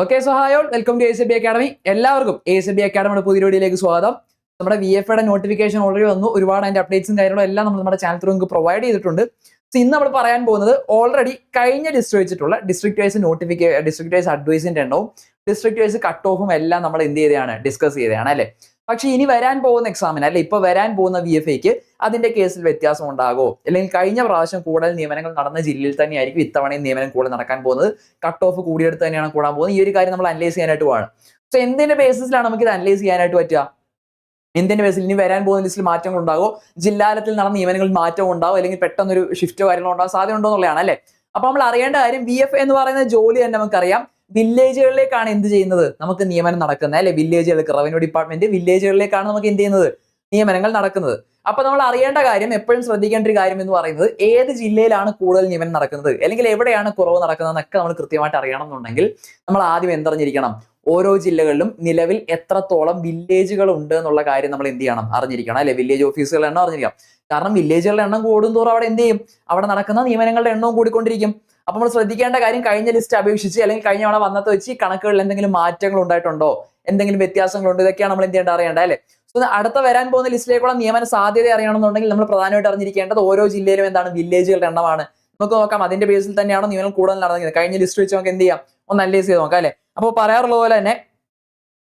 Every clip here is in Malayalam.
Okay so hi all welcome to A C B academy എല്ലാവർക്കും എ സി ബി അക്കാഡമിയുടെ പുതിയ വീഡിയോയിലേക്ക് സ്വാഗതം. നമ്മുടെ വി എഫ് യുടെ നോട്ടിഫിക്കേഷൻ ഓൾറെഡി വന്നു. ഒരുപാട് അതിന്റെ അപ്ഡേറ്റ്സും കാര്യങ്ങളും എല്ലാം നമ്മൾ നമ്മുടെ ചാനൽ ത്രൂ പ്രൊവൈഡ് ചെയ്തിട്ടുണ്ട്. സോ ഇന്ന് നമ്മൾ പറയാൻ പോകുന്നത് ഓൾറെഡി കഴിഞ്ഞ ഡിസ്ട്രിക്ട് വെച്ചിട്ടുള്ള district wise notification district wise അഡ്വൈസിന്റെ എണ്ണവും ഡിസ്ട്രിക്ട് വൈസ് കട്ട് ഓഫും എല്ലാം നമ്മൾ എന്ത് ചെയ്തതാണ്? ഡിസ്കസ് ചെയ്തതാണ് അല്ലേ? പക്ഷെ ഇനി വരാൻ പോകുന്ന എക്സാമിന് അല്ലെ ഇപ്പൊ വരാൻ പോകുന്ന വി എഫ് എക്ക് അതിന്റെ കേസിൽ വ്യത്യാസം ഉണ്ടാകോ അല്ലെങ്കിൽ കഴിഞ്ഞ പ്രാവശ്യം കൂടുതൽ നിയമനങ്ങൾ നടന്ന ജില്ലയിൽ തന്നെയായിരിക്കും ഇത്തവണയും നിയമനം കൂടുതൽ നടക്കാൻ പോകുന്നത്. കട്ട് ഓഫ് കൂടിയെടുത്ത് തന്നെയാണ് കൂടാൻ പോകുന്നത്. ഈ ഒരു കാര്യം നമ്മൾ അനലൈസ് ചെയ്യാനായിട്ട് പോവാണ്. സോ എന്തിന്റെ ബേസിസിലാണ് നമുക്ക് ഇത് അനലൈസ് ചെയ്യാനായിട്ട് പറ്റുക? എന്തിന്റെ ബേസിൽ ഇനി വരാൻ പോകുന്ന ലിസ്റ്റിൽ മാറ്റങ്ങൾ ഉണ്ടാകോ ജില്ലാലത്തിൽ നടന്ന നിയമനങ്ങളിൽ മാറ്റം ഉണ്ടാവും അല്ലെങ്കിൽ പെട്ടെന്നൊരു ഷിഫ്റ്റ് കാര്യങ്ങളോ ഉണ്ടാകാൻ സാധ്യത ഉണ്ടോ എന്നുള്ളതാണ് അല്ലേ? അപ്പൊ നമ്മൾ അറിയേണ്ട കാര്യം വി എഫ് എന്ന് പറയുന്ന ജോലി തന്നെ നമുക്കറിയാം. വില്ലേജുകളിലേക്കാണ് എന്ത് ചെയ്യുന്നത്? നമുക്ക് നിയമനം നടക്കുന്നത്. അല്ലെ? വില്ലേജുകൾക്ക് റവന്യൂ ഡിപ്പാർട്ട്മെന്റ് വില്ലേജുകളിലേക്കാണ് നമുക്ക് എന്ത് ചെയ്യുന്നത്? നിയമനങ്ങൾ നടക്കുന്നത്. അപ്പൊ നമ്മൾ അറിയേണ്ട കാര്യം എപ്പോഴും ശ്രദ്ധിക്കേണ്ട ഒരു കാര്യം എന്ന് പറയുന്നത് ഏത് ജില്ലയിലാണ് കൂടുതൽ നിയമനം നടക്കുന്നത്? അല്ലെങ്കിൽ എവിടെയാണ് കുറവ് നടക്കുന്നത് എന്നൊക്കെ നമ്മൾ കൃത്യമായിട്ട് അറിയണം എന്നുണ്ടെങ്കിൽ നമ്മൾ ആദ്യം എന്തറിഞ്ഞിരിക്കണം. ഓരോ ജില്ലകളിലും നിലവിൽ എത്രത്തോളം വില്ലേജുകൾ ഉണ്ട് എന്നുള്ള കാര്യം നമ്മൾ എന്ത് ചെയ്യണം? അറിഞ്ഞിരിക്കണം അല്ലെ? വില്ലേജ് ഓഫീസുകളുടെ എണ്ണം അറിഞ്ഞിരിക്കണം. കാരണം വില്ലേജുകളുടെ എണ്ണം കൂടുന്തോറും അവിടെ എന്ത് ചെയ്യും? അവിടെ നടക്കുന്ന നിയമനങ്ങളുടെ എണ്ണവും കൂടിക്കൊണ്ടിരിക്കും. അപ്പൊ നമ്മൾ ശ്രദ്ധിക്കേണ്ട കാര്യം കഴിഞ്ഞ ലിസ്റ്റ് അപേക്ഷിച്ച് അല്ലെങ്കിൽ കഴിഞ്ഞ തവണ വന്നത് വെച്ച് കണക്കുകളിൽ എന്തെങ്കിലും മാറ്റങ്ങൾ ഉണ്ടായിട്ടുണ്ടോ? എന്തെങ്കിലും വ്യത്യാസങ്ങളുണ്ടോ? ഇതൊക്കെയാണ് നമ്മൾ എന്ത് ചെയ്യേണ്ടത് അറിയേണ്ടത് അല്ലേ? സോ അടുത്ത വരാൻ പോകുന്ന ലിസ്റ്റിലേക്കുള്ള നിയമന സാധ്യത അറിയണമെന്നുണ്ടെങ്കിൽ നമ്മൾ പ്രധാനമായിട്ട് അറിഞ്ഞിരിക്കേണ്ടത് ഓരോ ജില്ലയിലും എന്താണ്? വില്ലേജുകളുടെ എണ്ണമാണ്. നമുക്ക് നോക്കാം. അതിന്റെ ബേസിൽ തന്നെയാണ് നിയമനം കൂടുതൽ നടന്നത് കഴിഞ്ഞ ലിസ്റ്റ് വെച്ച് നമുക്ക് എന്ത് ചെയ്യാം? ഒന്ന് അനലൈസ് ചെയ്ത് നോക്കാം അല്ലെ? അപ്പോൾ പറയാറുള്ള പോലെ തന്നെ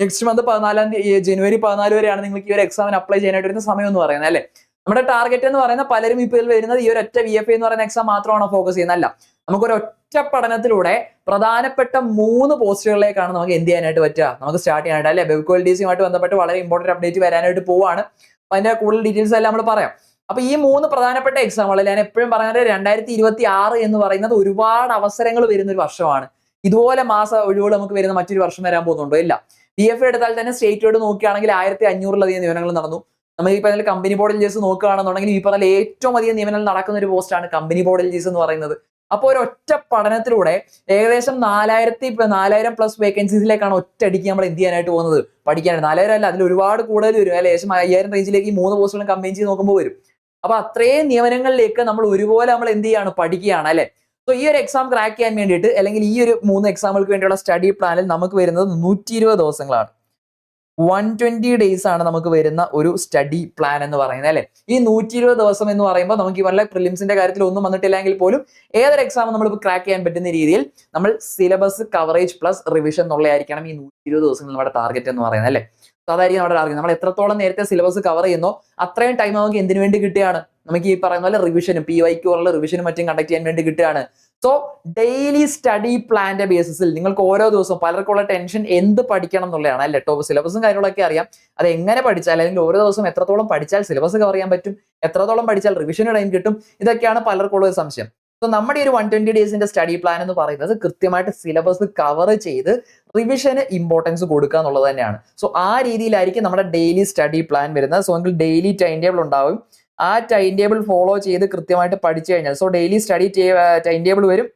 നെക്സ്റ്റ് മന്ത് പതിനാലാം തീയതി ജനുവരി പതിനാല് വരെയാണ് നിങ്ങൾക്ക് ഈ ഒരു എക്സാമിന് അപ്ലൈ ചെയ്യാനായിട്ട് വരുന്ന സമയം എന്ന് പറയുന്നത് അല്ലേ? നമ്മുടെ ടാർഗറ്റ് എന്ന് പറയുന്ന പലരും ഇപ്പോൾ ഇതിൽ വരുന്നത് ഈ ഒരു ഒറ്റ വി എഫ് എന്ന് പറയുന്ന എക്സാം മാത്രമാണ് ഫോക്കസ് ചെയ്യുന്നത് അല്ല നമുക്കൊരു ഒറ്റ പഠനത്തിലൂടെ പ്രധാനപ്പെട്ട മൂന്ന് പോസ്റ്റുകളിലേക്കാണ് നമുക്ക് എന്ത് ചെയ്യാനായിട്ട് പറ്റുക? നമുക്ക് സ്റ്റാർട്ട് ചെയ്യാനായിട്ട് അല്ലെ? വെബ് സിയുമായിട്ട് ബന്ധപ്പെട്ട് വളരെ ഇമ്പോർട്ടന്റ് അപ്ഡേറ്റ് വരാനായിട്ട് പോവാണ്. അതിന്റെ കൂടുതൽ ഡീറ്റെയിൽസ് എല്ലാം നമ്മൾ പറയാം. അപ്പൊ ഈ മൂന്ന് പ്രധാനപ്പെട്ട എക്സാമുകളിൽ ഞാൻ എപ്പോഴും പറയുന്നത് രണ്ടായിരത്തി ഇരുപത്തി ആറ് എന്ന് പറയുന്നത് ഒരുപാട് അവസരങ്ങൾ വരുന്ന ഒരു വർഷമാണ്. ഇതുപോലെ മാസ ഒഴിവുകൾ നമുക്ക് വരുന്ന മറ്റൊരു വർഷം വരാൻ പോകുന്നുണ്ടോ? ഇല്ല. പി എഫ് എടുത്താൽ തന്നെ സ്റ്റേറ്റ് വൈഡ് നോക്കുകയാണെങ്കിൽ ആയിരത്തി അഞ്ഞൂറിലധികം നിയമനങ്ങൾ നടന്നു. നമ്മൾ ഈ പറഞ്ഞ കമ്പനി ബോർഡിൽ ജീസ് നോക്കുകയാണെന്നുണ്ടെങ്കിൽ ഈ പറഞ്ഞ ഏറ്റവും അധികം നിയമനങ്ങൾ നടക്കുന്ന ഒരു പോസ്റ്റാണ് കമ്പനി ബോർഡിൽ ജീസ് എന്ന് പറയുന്നത്. അപ്പോൾ ഒരു ഒറ്റ പഠനത്തിലൂടെ ഏകദേശം നാലായിരത്തി നാലായിരം പ്ലസ് വേക്കൻസീസിലേക്കാണ് ഒറ്റയടിക്ക് നമ്മൾ എന്ത് ചെയ്യാനായിട്ട് പോകുന്നത്? പഠിക്കാനായിട്ട്. നാലായിരം അല്ല അതിൽ ഒരുപാട് കൂടുതൽ വരും. ഏകദേശം അയ്യായിരം റേഞ്ചിലേക്ക് ഈ മൂന്ന് പോസ്റ്റുകളും കമ്പനി ചെയ്ത് നോക്കുമ്പോൾ വരും. അപ്പൊ അത്രയും നിയമനങ്ങളിലേക്ക് നമ്മൾ ഒരുപോലെ നമ്മൾ എന്ത് ചെയ്യാണ്? പഠിക്കുകയാണ്. അല്ലെ? സോ ഈ ഒരു എക്സാം ക്രാക്ക് ചെയ്യാൻ വേണ്ടിയിട്ട് അല്ലെങ്കിൽ ഈ ഒരു മൂന്ന് എക്സാമുകൾക്ക് വേണ്ടിയുള്ള സ്റ്റഡി പ്ലാനിൽ നമുക്ക് വരുന്നത് നൂറ്റി ഇരുപത് ദിവസങ്ങളാണ് വൺ ട്വന്റി ഡേയ്സ് ആണ് നമുക്ക് വരുന്ന ഒരു സ്റ്റഡി പ്ലാൻ എന്ന് പറയുന്നത് അല്ലെ? ഈ നൂറ്റി ഇരുപത് ദിവസം എന്ന് പറയുമ്പോൾ നമുക്ക് ഈ വല്ല പ്രിലിംസിന്റെ കാര്യത്തിൽ ഒന്നും വന്നിട്ടില്ലെങ്കിൽ പോലും ഏതൊരു എക്സാം നമ്മൾ ക്രാക്ക് ചെയ്യാൻ പറ്റുന്ന രീതിയിൽ നമ്മൾ സിലബസ് കവറേജ് പ്ലസ് റിവിഷൻ എന്നുള്ളതായിരിക്കണം ഈ നൂറ്റി ഇരുപത് ദിവസങ്ങൾ നമ്മുടെ ടാർഗറ്റ് എന്ന് പറയുന്നത് അല്ലെ? അതായിരിക്കും നമ്മുടെ ടാർഗറ്റ് നമ്മൾ എത്രത്തോളം നേരത്തെ സിലബസ് കവർ ചെയ്യുന്നോ അത്രയും ടൈം നമുക്ക് എന്തിനു വേണ്ടി കിട്ടുകയാണ്? നമുക്ക് ഈ പറയുന്ന പോലെ റിവിഷനും പി വൈക്ക് ഉള്ള റിവിഷനും മറ്റും കണ്ടക്ട് ചെയ്യാൻ വേണ്ടി കിട്ടുകയാണ്. സോ ഡെയിലി സ്റ്റഡി പ്ലാന്റെ ബേസിസിൽ നിങ്ങൾക്ക് ഓരോ ദിവസവും പലർക്കുള്ള ടെൻഷൻ എന്ത് പഠിക്കണം എന്നുള്ളതാണ് അല്ലേ? ടോപ്പ് സിലബസും കാര്യങ്ങളൊക്കെ അറിയാം. അത് എങ്ങനെ പഠിച്ചാൽ അല്ലെങ്കിൽ ഓരോ ദിവസം എത്രത്തോളം പഠിച്ചാൽ സിലബസ് കവർ ചെയ്യാൻ പറ്റും? എത്രത്തോളം പഠിച്ചാൽ റിവിഷൻ ടൈം കിട്ടും? ഇതൊക്കെയാണ് പലർക്കുള്ള ഒരു സംശയം. സോ നമ്മുടെ ഒരു വൺ ട്വന്റി ഡേയ്സിന്റെ സ്റ്റഡി പ്ലാൻ എന്ന് പറയുന്നത് കൃത്യമായിട്ട് സിലബസ് കവർ ചെയ്ത് റിവിഷന് ഇമ്പോർട്ടൻസ് കൊടുക്കുക എന്നുള്ളത് തന്നെയാണ്. സോ ആ രീതിയിലായിരിക്കും നമ്മുടെ ഡെയിലി സ്റ്റഡി പ്ലാൻ വരുന്നത്. സോ എങ്കിൽ ഡെയിലി ടൈം ടേബിൾ ഉണ്ടാവും. ആ ടൈം ടേബിൾ ഫോളോ ചെയ്ത് കൃത്യമായിട്ട് പഠിച്ചു കഴിഞ്ഞാൽ so daily study time table വരും.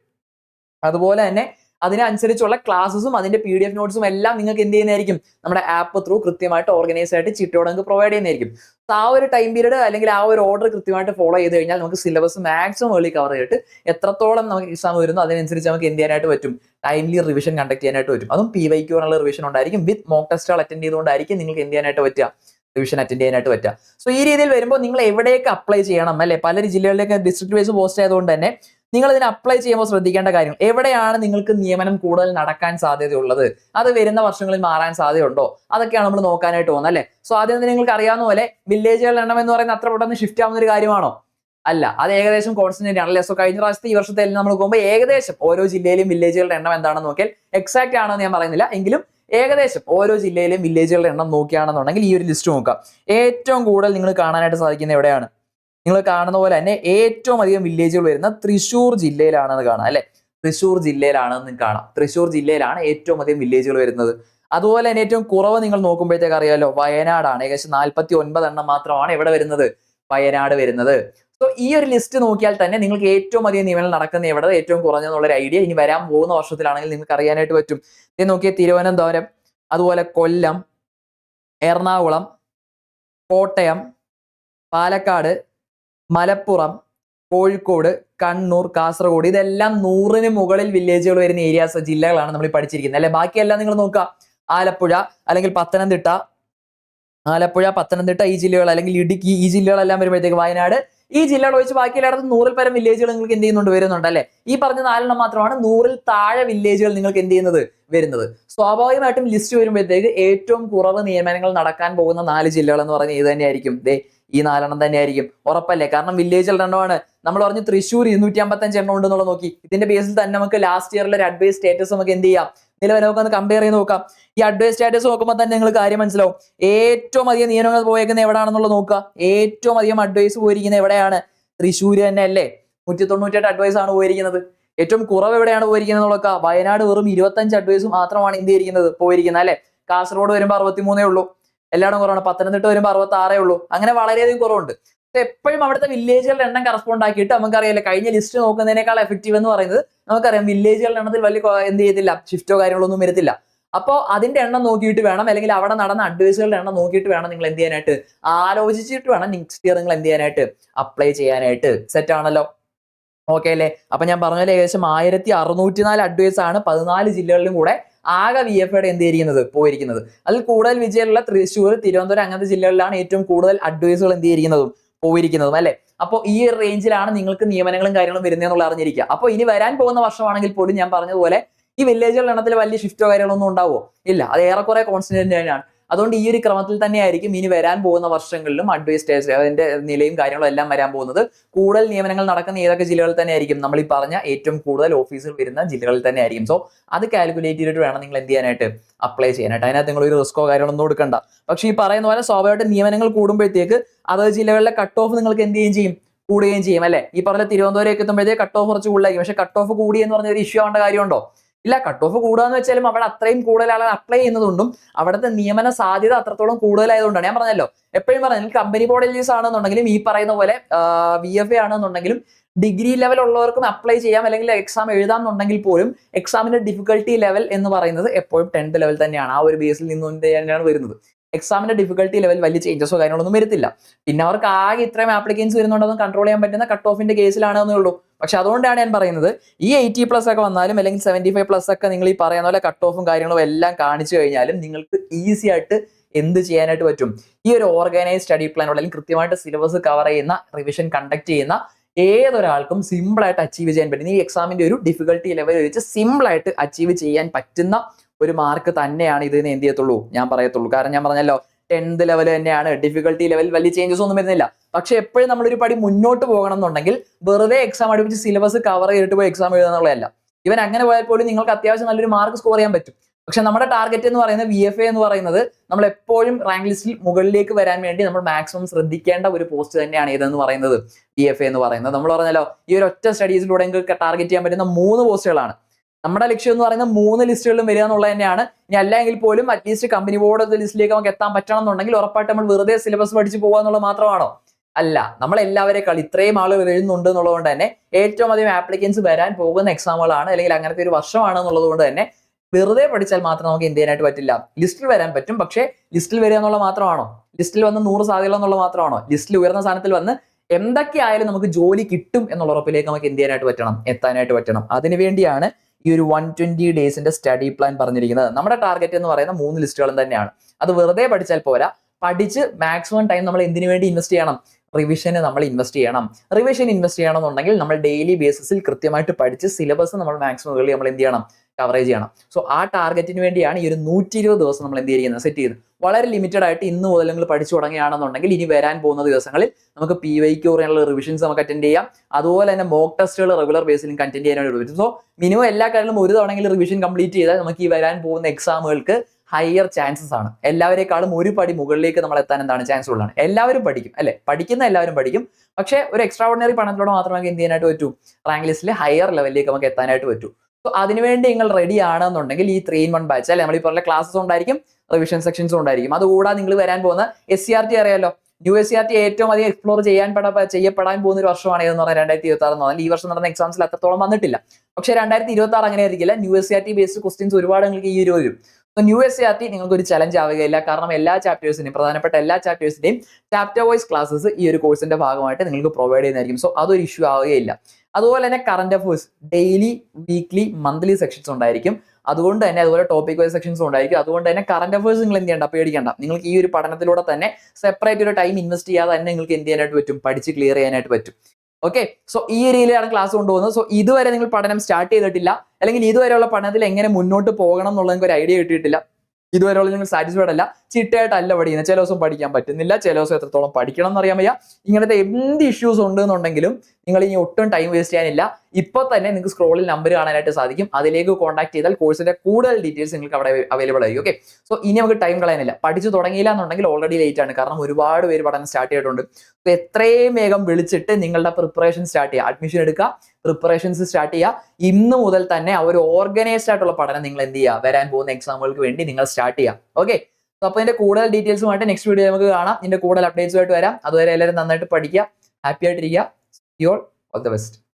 അതുപോലെ തന്നെ അതിനനുസരിച്ചുള്ള ക്ലാസ്സും അതിന്റെ പി ഡി എഫ് നോട്ട്സും എല്ലാം നിങ്ങൾക്ക് എന്ത് ചെയ്യുന്നതായിരിക്കും? നമ്മുടെ ആപ്പ് ത്രൂ കൃത്യമായിട്ട് ഓർഗനൈസ് ആയിട്ട് ചിട്ടയോടെ നിങ്ങൾക്ക് പ്രൊവൈഡ് ചെയ്യുന്നതായിരിക്കും. ആ ഒരു ടൈം പീരീഡ് അല്ലെങ്കിൽ ആ ഒരു ഓർഡർ കൃത്യമായിട്ട് ഫോളോ ചെയ്ത് കഴിഞ്ഞാൽ നമുക്ക് സിലബസ് മാക്സിമം ഏർലി കവർ ചെയ്തിട്ട് എത്രത്തോളം നമുക്ക് എക്സാം വരുന്നു അതിനനുസരിച്ച് നമുക്ക് എന്ത് ചെയ്യാനായിട്ട് പറ്റും? ടൈംലി റിവിഷൻ കണ്ടക്ട് ചെയ്യാനായിട്ട് പറ്റും. അതും പി വൈക്ക് എന്നുള്ള റിവിഷൻ ഉണ്ടായിരിക്കും. വിത്ത് മോക്ക് ടെസ്റ്റുകൾ അറ്റൻഡ് ചെയ്തുകൊണ്ടായിരിക്കും നിങ്ങൾക്ക് എന്ത് ചെയ്യാനായിട്ട് പറ്റുക? റിവിഷൻ അറ്റൻഡ് ചെയ്യാനായിട്ട് പറ്റുക. സോ ഈ രീതിയിൽ വരുമ്പോൾ നിങ്ങൾ എവിടെയൊക്കെ അപ്ലൈ ചെയ്യണം? അല്ലെ? പല ജില്ലകളിലേക്ക് ഡിസ്ട്രിക്ട് വൈസ് പോസ്റ്റ് ആയതുകൊണ്ട് തന്നെ നിങ്ങൾ ഇതിന് അപ്ലൈ ചെയ്യുമ്പോൾ ശ്രദ്ധിക്കേണ്ട കാര്യം എവിടെയാണ് നിങ്ങൾക്ക് നിയമനം കൂടുതൽ നടക്കാൻ സാധ്യതയുള്ളത്? അത് വരുന്ന വർഷങ്ങളിൽ മാറാൻ സാധ്യതയുണ്ടോ? അതൊക്കെയാണ് നമ്മൾ നോക്കാനായിട്ട് പോകുന്നത് അല്ലെ? സോ ആദ്യം തന്നെ നിങ്ങൾക്ക് അറിയാവുന്ന പോലെ വില്ലേജുകളുടെ എണ്ണം എന്ന് പറയുന്നത് അത്ര പെട്ടെന്ന് ഷിഫ്റ്റ് ആവുന്ന ഒരു കാര്യമാണോ? അല്ല അത് ഏകദേശം കോൺസ്റ്റന്റ് ആണല്ലേ സോ കഴിഞ്ഞ പ്രാവശ്യത്തെ ഈ വർഷത്തെ എല്ലാം നമ്മൾ പോകുമ്പോൾ ഏകദേശം ഓരോ ജില്ലയിലും വില്ലേജുകളുടെ എണ്ണം എന്താണെന്ന് നോക്കിയാൽ എക്സാക്ട് ആണെന്ന് ഞാൻ പറയുന്നില്ല. എങ്കിലും ഏകദേശം ഓരോ ജില്ലയിലും വില്ലേജുകളുടെ എണ്ണം നോക്കുകയാണെന്നുണ്ടെങ്കിൽ ഈ ഒരു ലിസ്റ്റ് നോക്കാം ഏറ്റവും കൂടുതൽ നിങ്ങൾ കാണാനായിട്ട് സാധിക്കുന്ന എവിടെയാണ്? നിങ്ങൾ കാണുന്ന പോലെ തന്നെ ഏറ്റവും അധികം വില്ലേജുകൾ വരുന്ന തൃശ്ശൂർ ജില്ലയിലാണെന്ന് കാണാം അല്ലെ? തൃശ്ശൂർ ജില്ലയിലാണെന്ന് കാണാം. തൃശ്ശൂർ ജില്ലയിലാണ് ഏറ്റവും അധികം വില്ലേജുകൾ വരുന്നത്. അതുപോലെ തന്നെ ഏറ്റവും കുറവ് നിങ്ങൾ നോക്കുമ്പോഴത്തേക്ക് അറിയാലോ വയനാടാണ്. ഏകദേശം നാൽപ്പത്തി ഒൻപത് എണ്ണം മാത്രമാണ് ഇവിടെ വരുന്നത് വയനാട് വരുന്നത്. സോ ഈ ഒരു ലിസ്റ്റ് നോക്കിയാൽ തന്നെ നിങ്ങൾക്ക് ഏറ്റവും അധികം നിയമനം നടക്കുന്ന എവിടെ? ഏറ്റവും കുറഞ്ഞെന്നുള്ള ഒരു ഐഡിയ ഇനി വരാൻ പോകുന്ന വർഷത്തിലാണെങ്കിൽ നിങ്ങൾക്ക് അറിയാനായിട്ട് പറ്റും. ഇത് നോക്കിയ തിരുവനന്തപുരം അതുപോലെ കൊല്ലം എറണാകുളം കോട്ടയം പാലക്കാട് മലപ്പുറം കോഴിക്കോട് കണ്ണൂർ കാസർഗോഡ് ഇതെല്ലാം നൂറിന് മുകളിൽ വില്ലേജുകൾ വരുന്ന ഏരിയാസ് ജില്ലകളാണ് നമ്മൾ പഠിച്ചിരിക്കുന്നത്. അല്ലെ? ബാക്കിയെല്ലാം നിങ്ങൾ നോക്കുക. ആലപ്പുഴ അല്ലെങ്കിൽ പത്തനംതിട്ട ആലപ്പുഴ പത്തനംതിട്ട ഈ ജില്ലകൾ അല്ലെങ്കിൽ ഇടുക്കി ഈ ജില്ലകളെല്ലാം വരുമ്പോഴത്തേക്ക് വയനാട് ഈ ജില്ലകൾ ഒഴിച്ച് ബാക്കി എല്ലായിടത്തും നൂറിൽ പരം വില്ലേജുകൾ നിങ്ങൾക്ക് എന്ത് ചെയ്യുന്നുണ്ട് വരുന്നുണ്ട് അല്ലെ? ഈ പറഞ്ഞ നാലെണ്ണം മാത്രമാണ് നൂറിൽ താഴെ വില്ലേജുകൾ നിങ്ങൾക്ക് എന്ത് ചെയ്യുന്നത്? വരുന്നത്. സ്വാഭാവികമായിട്ടും ലിസ്റ്റ് വരുമ്പോഴത്തേക്ക് ഏറ്റവും കുറവ് നിയമനങ്ങൾ നടക്കാൻ പോകുന്ന നാല് ജില്ലകൾ എന്ന് പറഞ്ഞാൽ ഇത് തന്നെയായിരിക്കും. ദേ ഈ നാലെണ്ണം തന്നെയായിരിക്കും. ഉറപ്പല്ലേ? കാരണം വില്ലേജുകൾ എണ്ണമാണ്. നമ്മൾ പറഞ്ഞു തൃശ്ശൂർ ഇരുന്നൂറ്റി അമ്പത്തഞ്ച് എണ്ണം ഉണ്ടെന്നുള്ള നോക്കി. ഇതിന്റെ ബേസിൽ തന്നെ നമുക്ക് ലാസ്റ്റ് ഇയറിലെ ഒരു അഡ്വൈസ് സ്റ്റേറ്റസ് നമുക്ക് എന്ത് ചെയ്യാം? നിലവിൽ നമുക്ക് ഒന്ന് കമ്പയർ ചെയ്ത് നോക്കാം. ഈ അഡ്വൈസ് സ്റ്റാറ്റസ് നോക്കുമ്പോൾ തന്നെ നിങ്ങൾ കാര്യം മനസ്സിലാവും. ഏറ്റവും അധികം നിയമനങ്ങൾ പോയേക്കുന്നത് എവിടെയാണെന്നുള്ളത് നോക്കുക. ഏറ്റവും അധികം അഡ്വൈസ് പോയിരിക്കുന്നത് എവിടെയാണ്? തൃശ്ശൂർ തന്നെ അല്ലേ? നൂറ്റി തൊണ്ണൂറ്റെട്ട് അഡ്വൈസ് ആണ് പോയിരിക്കുന്നത്. ഏറ്റവും കുറവ് എവിടെയാണ് പോയിരിക്കുന്നത് നോക്കുക. വയനാട് വെറും ഇരുപത്തഞ്ച് അഡ്വൈസ് മാത്രമാണ് എന്ത് ചെയ്തിരിക്കുന്നത്? പോയിരിക്കുന്നത് അല്ലെ? കാസർഗോഡ് വരുമ്പോൾ അറുപത്തിമൂന്നേ ഉള്ളൂ. എല്ലായിടും കുറവാണ്. പത്തനംതിട്ട വരുമ്പോൾ അറുപത്തി ആറേ ഉള്ളൂ. അങ്ങനെ വളരെയധികം കുറവുണ്ട്. എപ്പോഴും അവിടുത്തെ വില്ലേജുകളുടെ എണ്ണം കറസ്പോണ്ട് ആക്കിയിട്ട് നമുക്കറിയാലോ കഴിഞ്ഞ ലിസ്റ്റ് നോക്കുന്നതിനേക്കാൾ എഫക്റ്റീവ് എന്ന് പറയുന്നത് നമുക്കറിയാം വില്ലേജുകളുടെ എണ്ണത്തിൽ വലിയ എന്ത് ചെയ്തില്ല ഷിഫ്റ്റോ കാര്യങ്ങളൊന്നും വരത്തില്ല. അപ്പോൾ അതിന്റെ എണ്ണം നോക്കിയിട്ട് വേണം അല്ലെങ്കിൽ അവിടെ നടന്ന അഡ്വൈസുകളുടെ എണ്ണം നോക്കിയിട്ട് വേണം നിങ്ങൾ എന്ത് ചെയ്യാനായിട്ട്? ആലോചിച്ചിട്ട് വേണം നെക്സ്റ്റ് ഇയർ നിങ്ങൾ എന്ത് ചെയ്യാനായിട്ട്? അപ്ലൈ ചെയ്യാനായിട്ട്. സെറ്റ് ആണല്ലോ. ഓക്കെ അല്ലേ? അപ്പൊ ഞാൻ പറഞ്ഞ ഏകദേശം ആയിരത്തി അറുന്നൂറ്റി നാല് അഡ്വൈസ് ആണ് പതിനാല് ജില്ലകളിലും കൂടെ ആകെ വി എഫ് ഐയുടെ എന്ത് പോയിരിക്കുന്നത്. അതിൽ കൂടുതൽ വിജയമുള്ള തൃശ്ശൂർ തിരുവനന്തപുരം അങ്ങനത്തെ ജില്ലകളിലാണ് ഏറ്റവും കൂടുതൽ അഡ്വൈസുകൾ എന്ത് ചെയ്തിരിക്കുന്നതും. പോയിരിക്കുന്നതും അല്ലെ? അപ്പോൾ ഈ റേഞ്ചിലാണ് നിങ്ങൾക്ക് നിയമനങ്ങളും കാര്യങ്ങളും വരുന്നതെന്നുള്ള അറിഞ്ഞിരിക്കുക. അപ്പോൾ ഇനി വരാൻ പോകുന്ന വർഷമാണെങ്കിൽ പോലും ഞാൻ പറഞ്ഞതുപോലെ ഈ വില്ലേജുകളുടെ എണ്ണത്തിൽ വലിയ ഷിഫ്റ്റോ കാര്യങ്ങളൊന്നും ഉണ്ടാവുമോ? ഇല്ല. അത് ഏറെക്കുറെ കോൺസ്റ്റന്റ് തന്നെയാണ്. അതുകൊണ്ട് ഈ ഒരു ക്രമത്തിൽ തന്നെയായിരിക്കും ഇനി വരാൻ പോകുന്ന വർഷങ്ങളിലും സ്റ്റേജ് അതിന്റെ നിലയും കാര്യങ്ങളും എല്ലാം വരാൻ പോകുന്നത്. കൂടുതൽ നിയമനങ്ങൾ നടക്കുന്ന ഏതൊക്കെ ജില്ലകളിൽ തന്നെ ആയിരിക്കും നമ്മൾ ഈ പറഞ്ഞ ഏറ്റവും കൂടുതൽ ഓഫീസുകൾ വരുന്ന ജില്ലകളിൽ തന്നെ ആയിരിക്കും സോ അത് കാൽക്കുലേറ്റ് ചെയ്തിട്ട് വേണം നിങ്ങൾ എന്ത് ചെയ്യാനായിട്ട് അപ്ലൈ ചെയ്യാനായിട്ട്. അതിനകത്ത് നിങ്ങൾ ഒരു റിസ്കോ കാര്യങ്ങളൊന്നും കൊടുക്കണ്ട പക്ഷേ ഈ പറയുന്ന പോലെ സ്വാഭാവികമായിട്ട് നിയമനങ്ങൾ കൂടുമ്പോഴത്തേക്ക് അതത് ജില്ലകളിലെ കട്ട് ഓഫ് നിങ്ങൾക്ക് എന്ത് ചെയ്യും ചെയ്യും? കൂടുകയും ചെയ്യും അല്ലെ? ഈ പറഞ്ഞ തിരുവനന്തപുരം എത്തുമ്പോഴത്തേക്ക് കട്ട് ഓഫ് കുറച്ച് കൂടുതലായിരിക്കും. പക്ഷേ കട്ട് ഓഫ് കൂടി എന്ന് പറഞ്ഞ ഒരു ഇഷ്യൂ ആവേണ്ട കാര്യമുണ്ടോ? ഇല്ല കട്ട് ഓഫ് കൂടുകയെന്ന് വെച്ചാലും അവിടെ അത്രയും കൂടുതൽ ആളുകൾ അപ്ലൈ ചെയ്യുന്നതുകൊണ്ടും അവിടുത്തെ നിയമന സാധ്യത അത്രത്തോളം കൂടുതലായതുകൊണ്ടാണ്. ഞാൻ പറഞ്ഞല്ലോ എപ്പോഴും പറഞ്ഞു കമ്പനി ബോർഡ് ആണെന്നുണ്ടെങ്കിലും ഈ പറയുന്ന പോലെ വി എഫ് എ ആണെന്നുണ്ടെങ്കിലും ഡിഗ്രി ലെവൽ ഉള്ളവർക്കും അപ്ലൈ ചെയ്യാം അല്ലെങ്കിൽ എക്സാം എഴുതാം എന്നുണ്ടെങ്കിൽ പോലും എക്സാമിന്റെ ഡിഫിക്കൽട്ടി ലെവൽ എന്ന് പറയുന്നത് എപ്പോഴും ടെൻത്ത് ലെവൽ തന്നെയാണ്. ആ ഒരു ബേസിൽ നിന്നുകൊണ്ട് തന്നെയാണ് വരുന്നത്? എക്സാമിന്റെ ഡിഫിക്കൽട്ടി ലെവൽ വലിയ ചേഞ്ചസോ കാര്യങ്ങളൊന്നും വരത്തില്ല. പിന്നെ അവർക്ക് ആകെ ഇത്രയും ആപ്ലിക്കൻസ് വരുന്നുണ്ടെന്ന് കൺട്രോൾ ചെയ്യാൻ പറ്റുന്ന കട്ട് ഓഫിന്റെ കേസിലാണെന്നേ ഉള്ളൂ. പക്ഷെ അതുകൊണ്ടാണ് ഞാൻ പറയുന്നത് ഈ എയ്റ്റി പ്ലസ് ഒക്കെ വന്നാലും അല്ലെങ്കിൽ സെവന്റി ഫൈവ് പ്ലസ് ഒക്കെ നിങ്ങൾ ഈ പറയുന്ന പോലെ കട്ട് ഓഫും കാര്യങ്ങളും എല്ലാം കാണിച്ചു കഴിഞ്ഞാലും നിങ്ങൾക്ക് ഈസി ആയിട്ട് എന്ത് ചെയ്യാനായിട്ട് പറ്റും? ഈ ഒരു ഓർഗനൈസ് സ്റ്റഡി പ്ലാനോ അല്ലെങ്കിൽ കൃത്യമായിട്ട് സിലബസ് കവർ ചെയ്യുന്ന റിവിഷൻ കണ്ടക്ട് ചെയ്യുന്ന ഏതൊരാൾക്കും സിമ്പിൾ ആയിട്ട് അച്ചീവ് ചെയ്യാൻ പറ്റുന്ന ഈ എക്സാമിന്റെ ഒരു ഡിഫിക്കൽട്ടി ലെവൽ വെച്ച് സിമ്പിൾ ആയിട്ട് അച്ചീവ് ചെയ്യാൻ പറ്റുന്ന ഒരു മാർക്ക് തന്നെയാണ് ഇതിന് എന്ത് ചെയ്യത്തുള്ളൂ? ഞാൻ പറയത്തുള്ളൂ. കാരണം ഞാൻ പറഞ്ഞല്ലോ ടെൻത്ത് ലെവൽ തന്നെയാണ്. ഡിഫിക്കൽട്ടി ലെവൽ വലിയ ചേഞ്ചസ് ഒന്നും വരുന്നില്ല. പക്ഷെ എപ്പോഴും നമ്മളൊരു പടി മുന്നോട്ട് പോകണം എന്നുണ്ടെങ്കിൽ വെറുതെ എക്സാം അടുപ്പിച്ച് സിലബസ് കവർ ചെയ്തിട്ട് പോയി എക്സാം എഴുതുക എന്നുള്ളതല്ല. ഇവൻ അങ്ങനെ പോയാൽ പോലും നിങ്ങൾക്ക് അത്യാവശ്യം നല്ലൊരു മാർക്ക് സ്കോർ ചെയ്യാൻ പറ്റും. പക്ഷെ നമ്മുടെ ടാർഗറ്റ് എന്ന് പറയുന്നത് വി എഫ് എ എന്ന് പറയുന്നത് നമ്മൾ എപ്പോഴും റാങ്ക് ലിസ്റ്റിൽ മുകളിലേക്ക് വരാൻ വേണ്ടി നമ്മൾ മാക്സിമം ശ്രദ്ധിക്കേണ്ട ഒരു പോസ്റ്റ് തന്നെയാണ് ഇതെന്ന് പറയുന്നത്. വി എഫ് എ എന്ന് പറയുന്നത്. നമ്മൾ പറഞ്ഞല്ലോ ഈ ഒരു ഒറ്റ സ്റ്റഡീസിലൂടെ ടാർഗറ്റ് ചെയ്യാൻ പറ്റുന്ന മൂന്ന് പോസ്റ്റുകളാണ് നമ്മുടെ ലക്ഷ്യം എന്ന് പറയുന്നത് മൂന്ന് ലിസ്റ്റുകളിലും വരിക എന്നുള്ളത് തന്നെയാണ്. ഇനി അല്ലെങ്കിൽ പോലും അറ്റ്ലീസ്റ്റ് കമ്പനി ബോർഡ് ലിസ്റ്റിലേക്ക് നമുക്ക് എത്താൻ പറ്റണം എന്നുണ്ടെങ്കിൽ ഉറപ്പായിട്ട് നമ്മൾ വെറുതെ സിലബസ് പഠിച്ച് പോകുക എന്നുള്ളത് മാത്രമാണോ? അല്ല. നമ്മൾ എല്ലാവരെക്കാൾ ഇത്രയും ആളുകൾ എഴുതുന്നുണ്ട് എന്നുള്ളതുകൊണ്ട് തന്നെ ഏറ്റവും അധികം ആപ്ലിക്കൻസ് വരാൻ പോകുന്ന എക്സാമുകളാണ് അല്ലെങ്കിൽ അങ്ങനത്തെ ഒരു വർഷമാണ് എന്നുള്ളതുകൊണ്ട് തന്നെ വെറുതെ പഠിച്ചാൽ മാത്രം നമുക്ക് എന്ത് ചെയ്യാനായിട്ട് പറ്റില്ല. ലിസ്റ്റിൽ വരാൻ പറ്റും. പക്ഷേ ലിസ്റ്റിൽ വരിക എന്നുള്ള മാത്രമാണോ? ലിസ്റ്റിൽ വന്ന് നൂറ് സാധ്യത എന്നുള്ള മാത്രമാണോ? ലിസ്റ്റിൽ ഉയർന്ന സ്ഥാനത്തിൽ വന്ന് എന്തൊക്കെ ആയാലും നമുക്ക് ജോലി കിട്ടും എന്നുള്ള ഉറപ്പിലേക്ക് നമുക്ക് എന്ത് ചെയ്യാനായിട്ട് പറ്റണം. എത്താനായിട്ട് പറ്റണം. അതിനുവേണ്ടിയാണ് ഈ ഒരു വൺ ട്വന്റി ഡേയ്സിന്റെ സ്റ്റഡി പ്ലാൻ പറഞ്ഞിരിക്കുന്നത്. നമ്മുടെ ടാർഗറ്റ് എന്ന് പറയുന്ന മൂന്ന് ലിസ്റ്റുകളും തന്നെയാണ്. അത് വെറുതെ പഠിച്ചാൽ പോരാ. പഠിച്ച് മാക്സിമം ടൈം നമ്മൾ എന്തിനു വേണ്ടി ഇൻവെസ്റ്റ് ചെയ്യണം? റിവിഷന് നമ്മൾ ഇൻവെസ്റ്റ് ചെയ്യണം. റിവിഷൻ ഇൻവെസ്റ്റ് ചെയ്യണം എന്നുണ്ടെങ്കിൽ നമ്മൾ ഡെയിലി ബേസിസിൽ കൃത്യമായിട്ട് പഠിച്ച് സിലബസ് നമ്മൾ മാക്സിമം നമ്മൾ എന്ത് ചെയ്യണം? കവറേജ് ചെയ്യണം. സോ ആ ടാർഗറ്റിന് വേണ്ടിയാണ് ഈ ഒരു നൂറ്റി ഇരുപത് ദിവസം നമ്മൾ എന്ത് ചെയ്യുന്നത്? സെറ്റ് ചെയ്ത്. വളരെ ലിമിറ്റഡ് ആയിട്ട് ഇന്ന് മുതൽ നിങ്ങൾ പഠിച്ചു തുടങ്ങുകയാണെന്നുണ്ടെങ്കിൽ ഇനി വരാൻ പോകുന്ന ദിവസങ്ങളിൽ നമുക്ക് പി വൈക്ക് പറയാനുള്ള റിവിഷൻസ് നമുക്ക് അറ്റൻഡ് ചെയ്യാം. അതുപോലെ തന്നെ മോക്ക് ടെസ്റ്റുകൾ റെഗുലർ ബേസിലും കണ്ടന്റ് ചെയ്യാനായിട്ട് പറ്റും സോ മിനിമം എല്ലാ കാര്യങ്ങളും ഒരു തവണയെങ്കിലും റിവിഷൻ കംപ്ലീറ്റ് ചെയ്താൽ നമുക്ക് ഈ വരാൻ പോകുന്ന എക്സാമുകൾക്ക് ഹയർ ചാൻസസ് ആണ്. എല്ലാവരെക്കാളും ഒരു പടി മുകളിലേക്ക് നമ്മൾ എത്താൻ എന്താണ് ചാൻസ് ഉള്ളതാണ്. എല്ലാവരും പഠിക്കും അല്ലെ? പഠിക്കുന്ന എല്ലാവരും പഠിക്കും. പക്ഷേ ഒരു എക്സ്ട്രാ ഓർഡിനറി പഠനത്തിലൂടെ മാത്രമേ എന്ത് ചെയ്യാനായിട്ട് പറ്റൂ? റാങ്ക് ലിസ്റ്റിൽ ഹയർ ലെവലിലേക്ക് നമുക്ക് എത്താനായിട്ട് പറ്റൂ. സോ അതിനുവേണ്ടി നിങ്ങൾ റെഡി ആണെന്നുണ്ടെങ്കിൽ ഈ ത്രീ ഇൻ വൺ ബാച്ച് അല്ലെ? നമ്മൾ ഈ പറഞ്ഞ ക്ലാസ്സസ് ഉണ്ടായിരിക്കും റിവിഷൻ സെക്ഷൻസും ഉണ്ടായിരിക്കും. അതുകൂടാതെ നിങ്ങൾ വരാൻ പോകുന്ന എസ് സി ആർ ടി അറിയാലോ? U S C R T ഏറ്റവും അധികം എക്സ്പ്ലോർ ചെയ്യാൻ പട ചെയ്യപ്പെടാൻ പോകുന്ന ഒരു വർഷമാണ് ഏതെന്ന് പറഞ്ഞാൽ രണ്ടായിരത്തി ഇരുപത്തി ആറ് എന്ന് ഈ വർഷം നടന്ന എക്സാംസിൽ അത്രത്തോളം വന്നിട്ടില്ല. പക്ഷേ രണ്ടായിരത്തി ഇരുപത്തി ആറ് അങ്ങനെ ആയിരിക്കില്ല. U S C R T based questions ഒരുപാട് നിങ്ങൾക്ക് ഈ ഒരു വരും. So U S C R T നിങ്ങൾക്ക് ഒരു ചലഞ്ച് ആവുകയില്ല. കാരണം എല്ലാ ചാപ്റ്റേഴ്സിനും പ്രധാനപ്പെട്ട എല്ലാ ചാപ്റ്റേഴ്സിന്റെയും ചാപ്റ്റർ വൈസ് ക്ലാസ്സസ് ഈ ഒരു കോഴ്സിന്റെ ഭാഗമായിട്ട് നിങ്ങൾക്ക് പ്രൊവൈഡ് ചെയ്യുന്നതായിരിക്കും. സോ അതൊരു ഇഷ്യൂ ആവുകയില്ല. അതുപോലെ തന്നെ current affairs daily weekly monthly sections ഉണ്ടായിരിക്കും. അതുകൊണ്ട് തന്നെ അതുപോലെ ടോപ്പിക് വൈസ് സെക്ഷൻസ് ഉണ്ടായിരിക്കും. അതുകൊണ്ട് തന്നെ കറണ്ട് അഫേഴ്സ് നിങ്ങൾ എന്ത് ചെയ്യണ്ട? പേടിക്കണ്ട. നിങ്ങൾക്ക് ഈ ഒരു പഠനത്തിലൂടെ തന്നെ സെപ്പറേറ്റ് ഒരു ടൈം ഇൻവെസ്റ്റ് ചെയ്യാതെ തന്നെ നിങ്ങൾക്ക് എന്ത് ചെയ്യാനായിട്ട് പറ്റും? പഠിച്ച് ക്ലിയർ ചെയ്യാനായിട്ട് പറ്റും. ഓക്കെ സോ ഈ രീതിയിലാണ് ക്ലാസ് കൊണ്ടുപോകുന്നത്. സോ ഇതുവരെ നിങ്ങൾ പഠനം സ്റ്റാർട്ട് ചെയ്തിട്ടില്ല. അല്ലെങ്കിൽ ഇതുവരെയുള്ള പഠനത്തിൽ എങ്ങനെ മുന്നോട്ട് പോകണം എന്നുള്ള നിങ്ങൾക്ക് ഒരു ഐഡിയ കിട്ടിയിട്ടില്ല. ഇതുവരെയുള്ള നിങ്ങൾ സാറ്റിസ്ഫൈഡ് അല്ല. ചിട്ടയായിട്ടല്ല പഠിക്കുന്നത് ചില ദിവസം പഠിക്കാൻ പറ്റുന്നില്ല ചില ദിവസം എത്രത്തോളം പഠിക്കണം എന്ന് അറിയാൻ വയ്യ. ഇങ്ങനത്തെ എന്ത് ഇഷ്യൂസ് ഉണ്ട് എന്നുണ്ടെങ്കിലും നിങ്ങൾ ഇനി ഒട്ടും ടൈം വേസ്റ്റ് ചെയ്യാനില്ല. ഇപ്പൊ തന്നെ നിങ്ങൾക്ക് സ്ക്രോളിൽ നമ്പർ കാണാനായിട്ട് സാധിക്കും. അതിലേക്ക് കോൺടാക്ട് ചെയ്താൽ കോഴ്സിന്റെ കൂടുതൽ ഡീറ്റെയിൽസ് നിങ്ങൾക്ക് അവിടെ അവൈലബിൾ ആയിരിക്കും ഓക്കെ സോ ഇനി നമുക്ക് ടൈം കളയാനില്ല. പഠിച്ചു തുടങ്ങിയില്ല എന്നുണ്ടെങ്കിൽ ഓൾറെഡി ലേറ്റ് ആണ്. കാരണം ഒരുപാട് പേര് പഠനം സ്റ്റാർട്ട് ചെയ്തിട്ടുണ്ട്. സോ എത്രയും വേഗം വിളിച്ചിട്ട് നിങ്ങളുടെ പ്രിപ്പറേഷൻ സ്റ്റാർട്ട് ചെയ്യുക. അഡ്മിഷൻ എടുക്കുക പ്രിപ്പറേഷൻസ് സ്റ്റാർട്ട് ചെയ്യുക. ഇന്ന് മുതൽ തന്നെ ആ ഒരു ഓർഗനൈസ്ഡ് ആയിട്ടുള്ള പഠനം നിങ്ങൾ എന്ത് ചെയ്യുക? വരാൻ പോകുന്ന എക്സാമുകൾക്ക് വേണ്ടി നിങ്ങൾ സ്റ്റാർട്ട് ചെയ്യുക ഓക്കെ അപ്പോൾ ഇതിന്റെ കൂടുതൽ ഡീറ്റെയിൽസുമായിട്ട് നെക്സ്റ്റ് വീഡിയോ നമുക്ക് കാണാം. ഇതിന്റെ കൂടുതൽ അപ്ഡേറ്റ്സുമായിട്ട് വരാം. അതുവരെ എല്ലാവരും നന്നായിട്ട് പഠിക്കുക. ഹാപ്പി ആയിട്ടിരിക്കുക. Y'all all the best